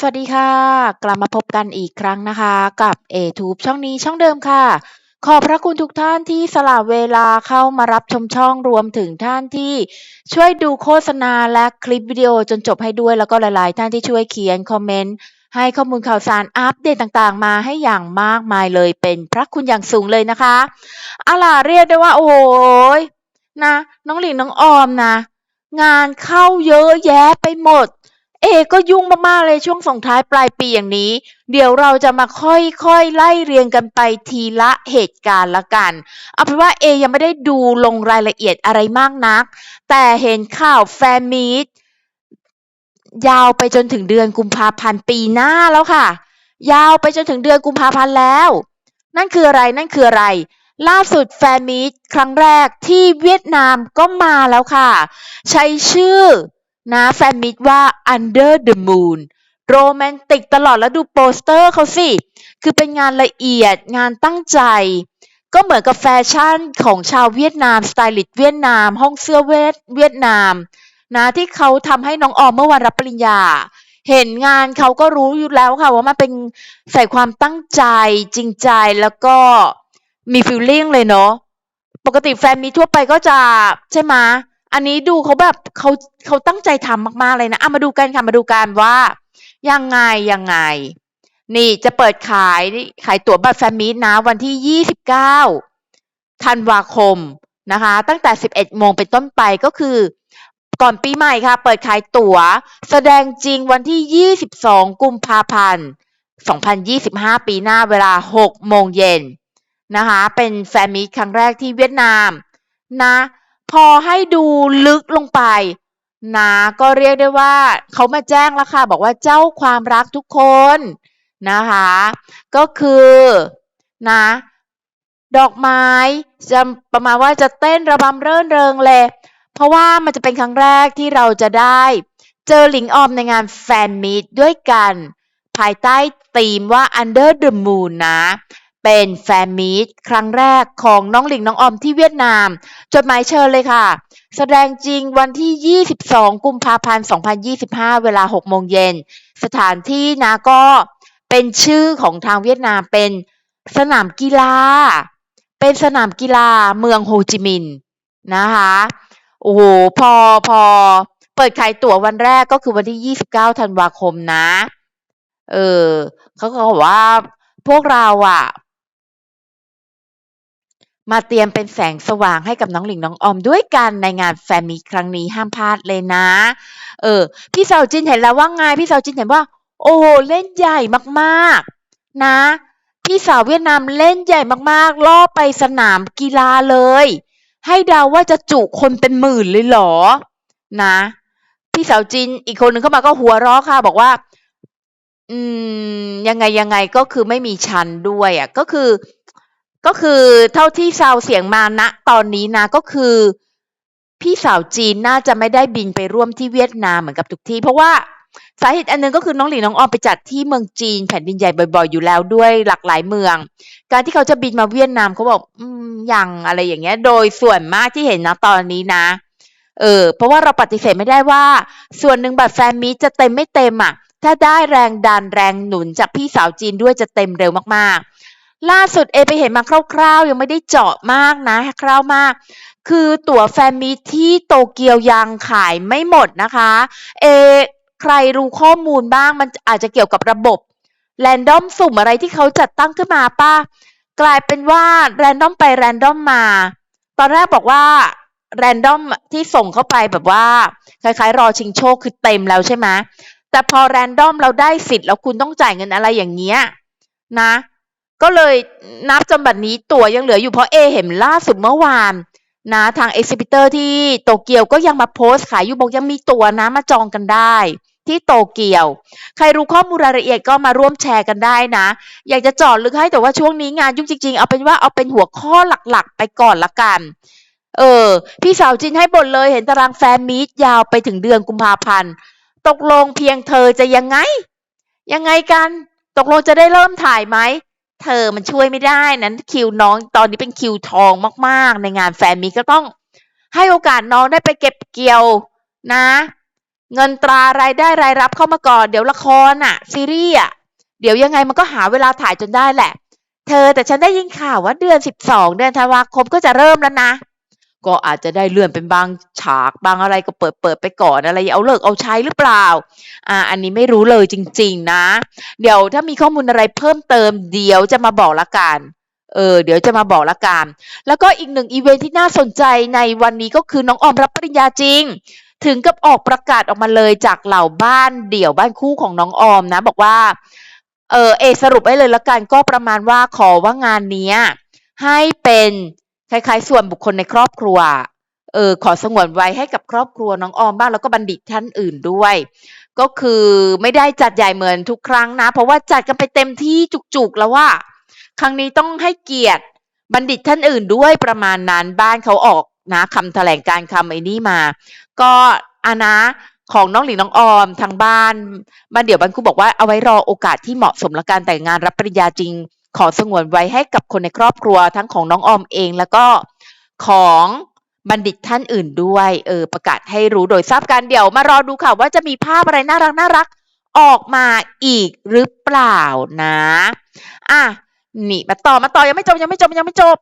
สวัสดีค่ะ กลับมาพบกันอีกครั้งนะคะ กับ A-Tube ช่องนี้ช่องเดิมค่ะ ขอบพระคุณทุกท่านที่สละเวลาเข้ามารับชมช่องรวมถึงท่านที่ช่วยดูโฆษณาและคลิปวิดีโอจนจบให้ด้วยแล้วก็หลายๆ ท่านที่ช่วยเขียนคอมเมนต์ให้ข้อมูลข่าวสารอัปเดตต่างๆ มาให้อย่างมากมายเลยเป็นพระคุณอย่างสูงเลยนะคะอาล่ะเรียกได้ว่า โอ้โหนะ น้องหลินน้องออมนะ งานเข้าเยอะแยะไปหมด เอก็ยุ่งมากๆเลยช่วงส่งท้ายปลายปีอย่างนี้ เดี๋ยวเราจะมาค่อยๆไล่เรียงกันไปทีละเหตุการณ์ละกัน เอาเป็นว่าเอยังไม่ได้ดูลงรายละเอียดอะไรมากนัก แต่เห็นข่าวแฟนมีตยาวไปจนถึงเดือนกุมภาพันธ์ปีหน้าแล้วค่ะ ยาวไปจนถึงเดือนกุมภาพันธ์แล้ว นั่นคืออะไรนั่นคืออะไร ล่าสุดแฟนมีตครั้งแรกที่เวียดนามก็มาแล้วค่ะ ใช้ชื่อ นะแฟนมิตว่า Under the Moon โรแมนติกตลอดแล้วดูโปสเตอร์เขาสิ คือเป็นงานละเอียดงานตั้งใจ ก็เหมือนกับแฟชั่นของชาวเวียดนาม สไตลิสต์เวียดนาม ห้องเสื้อเวทเวียดนาม นะที่เขาทำให้น้องออมเมื่อวันรับปริญญา เห็นงานเขาก็รู้อยู่แล้วค่ะ ว่ามันเป็นใส่ความตั้งใจจริงใจแล้วก็มีฟิลลิ่งเลยเนาะปกติแฟนมีทั่วไปก็จะใช่ไหม อันนี้ดูเขาแบบเขาเขาตั้งใจทำมากๆเลยนะอะมาดูกันค่ะมาดูกันว่า ยังไงยังไง นี่จะเปิดขายขายตั๋วบัตรแฟมีตนะวันที่ 29 ธันวาคมนะคะ ตั้งแต่ 11 โมงเป็นต้นไปก็คือ ก่อนปีใหม่ค่ะ เปิดขายตั๋ว แสดงจริงวันที่ 22 กุมภาพันธ์ 2025 ปีหน้าเวลา 6 โมงเย็นนะคะ เป็นแฟมีตครั้งแรกที่เวียดนามนะ พอให้ดูลึกลงไปนะก็เรียกได้ว่าเขามาแจ้งแล้วค่ะบอกว่าเจ้าความรักทุกคนนะคะ ก็คือนะดอกไม้จะประมาณว่าจะเต้นระบำเรื่นเริงเลย เพราะว่ามันจะเป็นครั้งแรกที่เราจะได้ เจอหลิงออมในงานแฟนมีตด้วยกัน ภายใต้ธีมว่า Under the Moon นะ เป็นแฟนมีตครั้งแรกของน้องหลิงน้องออมที่เวียดนาม จดหมายเชิญเลยค่ะ แสดงจริงวันที่ 22 กุมภาพันธ์ 2025 เวลา 6 โมงเย็น สถานที่นะก็เป็นชื่อของทางเวียดนามเป็นสนามกีฬา เป็นสนามกีฬาเมืองโฮจิมินห์นะคะ โอ้โห พอพอเปิดขายตั๋ววันแรกก็คือวันที่ 29 ธันวาคมนะ เออเขาก็บอกว่าพวกเราอะ มาเตรียมเป็นแสงสว่างให้กับน้องหลิงน้องออมด้วยกันในงานแฟนมีครั้งนี้ห้ามพลาดเลยนะ เออ พี่สาวจินเห็นแล้วว่าไงพี่สาวจินเห็นว่า โอ้เล่นใหญ่มากๆ นะ พี่สาวเวียดนามเล่นใหญ่มากๆ ล่อไปสนามกีฬาเลย ให้เดาว่าจะจุคนเป็นหมื่นเลยเหรอ นะ พี่สาวจินอีกคนหนึ่งเข้ามาก็หัวเราะค่ะ บอกว่า อืม ยังไงยังไงก็คือไม่มีชั้นด้วยอะ ก็คือ ก็คือเท่าที่ซาวเสียงมาณตอนนี้นะก็คือ พี่สาวจีนน่าจะไม่ได้บินไปร่วมที่เวียดนามเหมือนกับทุกที่ เพราะว่าสาเหตุอันหนึงก็คือน้องหลินน้องออมไปจัดที่เมืองจีนแผ่นดินใหญ่บ่อยๆอยู่แล้วด้วยหลากหลายเมือง การที่เขาจะบินมาเวียดนามเขาบอกอืมยังอะไรอย่างเงี้ย โดยส่วนมากที่เห็นนะตอนนี้นะ เออ เพราะว่าเราปฏิเสธไม่ได้ว่า ส่วนหนึ่งบัตรแฟนมีจะเต็มไม่เต็มอะถ้าได้แรงดันแรงหนุนจากพี่สาวจีนด้วยจะเต็มเร็วมาก ล่าสุดเอไปเห็นมาคร่าวๆ ยังไม่ได้เจาะมากนะคร่าวมาก คือตั๋วแฟนมีที่โตเกียวยังขายไม่หมดนะคะ เอใครรู้ข้อมูลบ้างมันอาจจะเกี่ยวกับระบบแรนดอมสุ่มอะไรที่เขาจัดตั้งขึ้นมาป้ากลายเป็นว่าแรนดอมไปแรนดอมมา ตอนแรกบอกว่าแรนดอมที่ส่งเข้าไปแบบว่าคล้ายๆ รอชิงโชคคือเต็มแล้วใช่ไหมแต่พอแรนดอมเราได้สิทธิ์แล้วคุณต้องจ่ายเงินอะไรอย่างเงี้ยนะ ก็เลยนับจนบัดนี้ตั๋วยังเหลืออยู่เพราะเอเห็นล่าสุดเมื่อวานนะทางเอ็กซิบิเตอร์ที่โตเกียวก็ยังมาโพสต์ขายอยู่บอกยังมีตั๋วนะมาจองกันได้ ที่โตเกียว ใครรู้ข้อมูลรายละเอียดก็มาร่วมแชร์กันได้นะ อยากจะจอดลึกให้แต่ว่าช่วงนี้งานยุ่งจริงๆ เอาเป็นว่าเอาเป็นหัวข้อหลักๆ ไปก่อนละกัน เออ พี่สาวจินให้บทเลยเห็นตารางแฟนมีตยาวไปถึงเดือนกุมภาพันธ์ตกลงเพียงเธอจะยังไง ยังไงกัน ตกลงจะได้เริ่มถ่ายไหม เธอมันช่วยไม่ได้นั้นคิวน้องตอนนี้เป็นคิวทองมาก ๆ ในงานแฟนมีก็ต้องให้โอกาสน้องได้ไปเก็บเกี่ยวนะ เงินตรารายได้รายรับเข้ามาก่อน เดี๋ยวละครอะซีรีส์อะเดี๋ยวยังไงมันก็หาเวลาถ่ายจนได้แหละ เธอแต่ฉันได้ยินข่าวว่าเดือนสิบสองเดือนธันวาคมก็จะเริ่มแล้วนะ ก็อาจจะได้เลื่อนเป็นบางฉากบางอะไรก็เปิดเปิดไปก่อนอะไรเอาเลิกเอาใช้หรือเปล่า อ่า อันนี้ไม่รู้เลยจริง ๆ นะ เดี๋ยวถ้ามีข้อมูลอะไรเพิ่มเติม เดี๋ยวจะมาบอกละกันเออเดี๋ยวจะมาบอกละกันแล้วก็อีกหนึ่งอีเวนท์ที่น่าสนใจในวันนี้ก็คือน้องออมรับปริญญาจริง ถึงกับออกประกาศออกมาเลยจากเหล่าบ้านเดี่ยวบ้านคู่ของน้องออมนะ บอกว่า เออเอสรุปไว้เลยละกันก็ประมาณว่าขอว่างานนี้ให้เป็น คล้ายๆ ส่วนบุคคลในครอบครัว เออขอสงวนไว้ให้กับครอบครัวน้องออมบ้างแล้วก็บัณฑิตท่านอื่นด้วย ก็คือไม่ได้จัดใหญ่เหมือนทุกครั้งนะ เพราะว่าจัดกันไปเต็มที่จุกๆแล้วว่า ครั้งนี้ต้องให้เกียรติบัณฑิตท่านอื่นด้วยประมาณนั้นบ้านเขาออกนะคำแถลงการคำไอ้นี่มา ก็อานะของน้องหลิงน้องออมทางบ้านบ้านเดี๋ยวบ้านครูบอกว่าเอาไว้รอโอกาสที่เหมาะสมและการแต่งงานรับปริญญาจริง ขอสงวนไว้ให้กับคนในครอบครัวทั้งของน้องออมเองแล้วก็ของบัณฑิตท่านอื่นด้วยเออประกาศให้รู้โดยทราบกันเดี๋ยวมารอดูค่ะว่าจะมีภาพอะไรน่ารักน่ารักออกมาอีกหรือเปล่านะอะนี่มาต่อมาต่อยังไม่จบยังไม่จบยังไม่จบ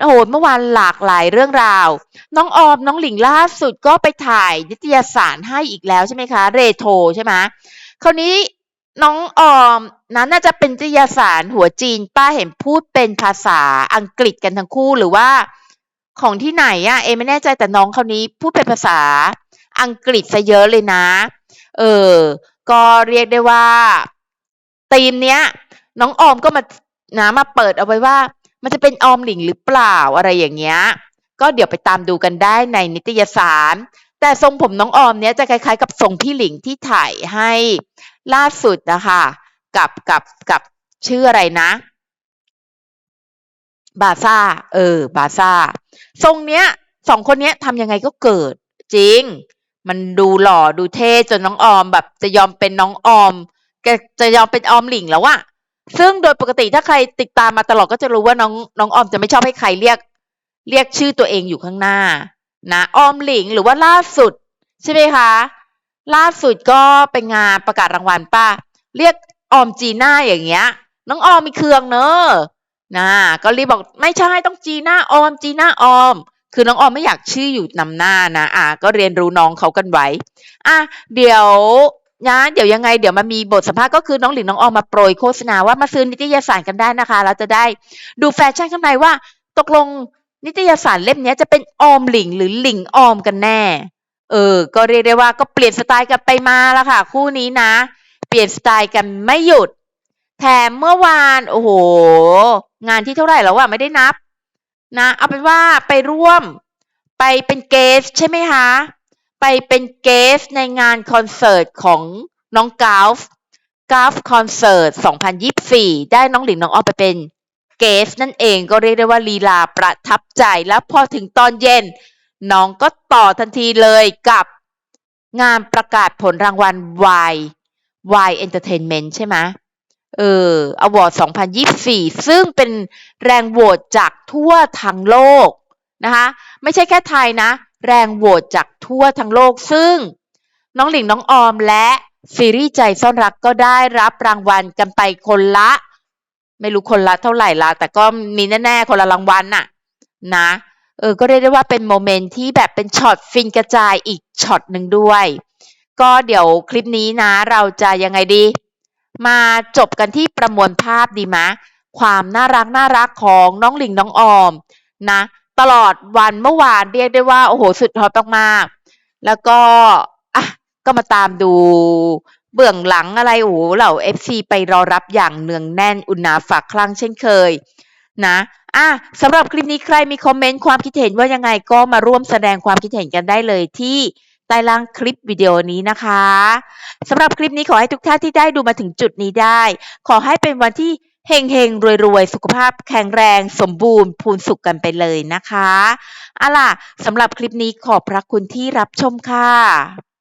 โอ้โหเมื่อวานหลากหลายเรื่องราว น้องออมน้องหลิงล่าสุดก็ไปถ่ายนิตยสารให้อีกแล้วใช่ไหมคะ เรโทรใช่ไหมคราวนี้ น้องออมนั้นน่าจะเป็นนิตยสารหัวจีนป้าเห็นพูดเป็นภาษาอังกฤษกันทั้งคู่หรือว่า ของที่ไหนอะเอไม่แน่ใจแต่น้องคนนี้พูดเป็นภาษาอังกฤษซะเยอะเลยนะ เออ ก็เรียกได้ว่าธีมเนี้ย น้องออมก็มานะมาเปิดเอาไว้ว่า มันจะเป็นออมหลิงหรือเปล่าอะไรอย่างเงี้ย ก็เดี๋ยวไปตามดูกันได้ในนิตยสาร แต่ทรงผมน้องออมเนี้ยจะคล้ายๆ กับทรงพี่หลิงที่ถ่ายให้ล่าสุดนะคะกับกับกับชื่ออะไรนะบาซ่า เออ บาซ่า ทรงเนี้ยสองคนเนี้ยทำยังไงก็เกิด จริง มันดูหล่อดูเท่จนน้องออมแบบ จะยอมเป็นน้องออมจะยอมเป็นออมหลิงแล้วอะซึ่งโดยปกติถ้าใครติดตามมาตลอดก็จะรู้ว่าน้องน้องออมจะไม่ชอบให้ใครเรียก เรียกชื่อตัวเองอยู่ข้างหน้า นะออมหลิงหรือว่าล่าสุด ใช่ไหมคะ ล่าสุดก็เป็นงานประกาศรางวัลป้าเรียกออมจีน่าอย่างเงี้ย น้องออมมีเครืองเนอะนะก็รีบบอกไม่ใช่ต้องจีน่าออมจีน่าออม คือน้องออมไม่อยากชื่ออยู่นำหน้านะอะก็เรียนรู้น้องเขากันไว้อะเดี๋ยวนะเดี๋ยวยังไงเดี๋ยวมามีบทสัมภาษณ์ก็คือน้องหลิงน้องออมมาโปรยโฆษณาว่ามาซื้อนิตยสารกันได้นะคะแล้วจะได้ดูแฟชั่นข้างในว่า ตกลง นิตยสารเล่มนี้จะเป็นออมหลิงหรือหลิงออมกันแน่ เออ ก็เรียกได้ว่าก็เปลี่ยนสไตล์กันไปมาแล้วค่ะ คู่นี้นะ เปลี่ยนสไตล์กันไม่หยุด แถมเมื่อวาน โอ้โห งานที่เท่าไหร่แล้วอะไม่ได้นับ นะ เอาเป็นว่าไปร่วม ไปเป็นเกสใช่ไหมคะ ไปเป็นเกสในงานคอนเสิร์ตของน้องกาฟกาฟคอนเสิร์ต2024 ได้น้องหลิงน้องออมไปเป็น เกสนั่นเองก็เรียกได้ว่าลีลาประทับใจแล้วพอถึงตอนเย็น น้องก็ต่อทันทีเลยกับงานประกาศผลรางวัล Y Y Entertainment ใช่ไหมเอออวอร์ด2024 ซึ่งเป็นแรงโหวตจากทั่วทั้งโลกนะคะไม่ใช่แค่ไทยนะ แรงโหวตจากทั่วทั้งโลก ซึ่งน้องหลิงน้องออมและซีรีส์ใจซ่อนรักก็ได้รับรางวัลกันไปคนละ ไม่รู้คนละเท่าไหร่ละแต่ก็มีแน่ๆคนละรางวัลน่ะ นะเออก็เรียกได้ว่าเป็นโมเมนต์ที่แบบเป็นช็อตฟินกระจายอีกช็อตหนึ่งด้วย ก็เดี๋ยวคลิปนี้นะ เราจะยังไงดี มาจบกันที่ประมวลภาพดีมะ ความน่ารักน่ารักของน้องหลิงน้องออมนะ ตลอดวันเมื่อวานเรียกได้ว่า โอ้โห สุดฮอตมากๆแล้วก็อะก็มาตามดู เบื้องหลังอะไรโอ้เหล่า FC ไปรอรับอย่างเนืองแน่นอุณาฝากคลั่งเช่นเคยนะอะสำหรับคลิปนี้ใครมีคอมเมนต์ความคิดเห็นว่ายังไงก็มาร่วมแสดงความคิดเห็นกันได้เลยที่ใต้ล่างคลิปวิดีโอนี้นะคะสำหรับคลิปนี้ขอให้ทุกท่านที่ได้ดูมาถึงจุดนี้ได้ ขอให้เป็นวันที่เฮงเฮงรวยรวยสุขภาพแข็งแรง สมบูรณ์พูนสุขกันไปเลยนะคะอะล่ะสำหรับคลิปนี้ขอบพระคุณที่รับชมค่ะ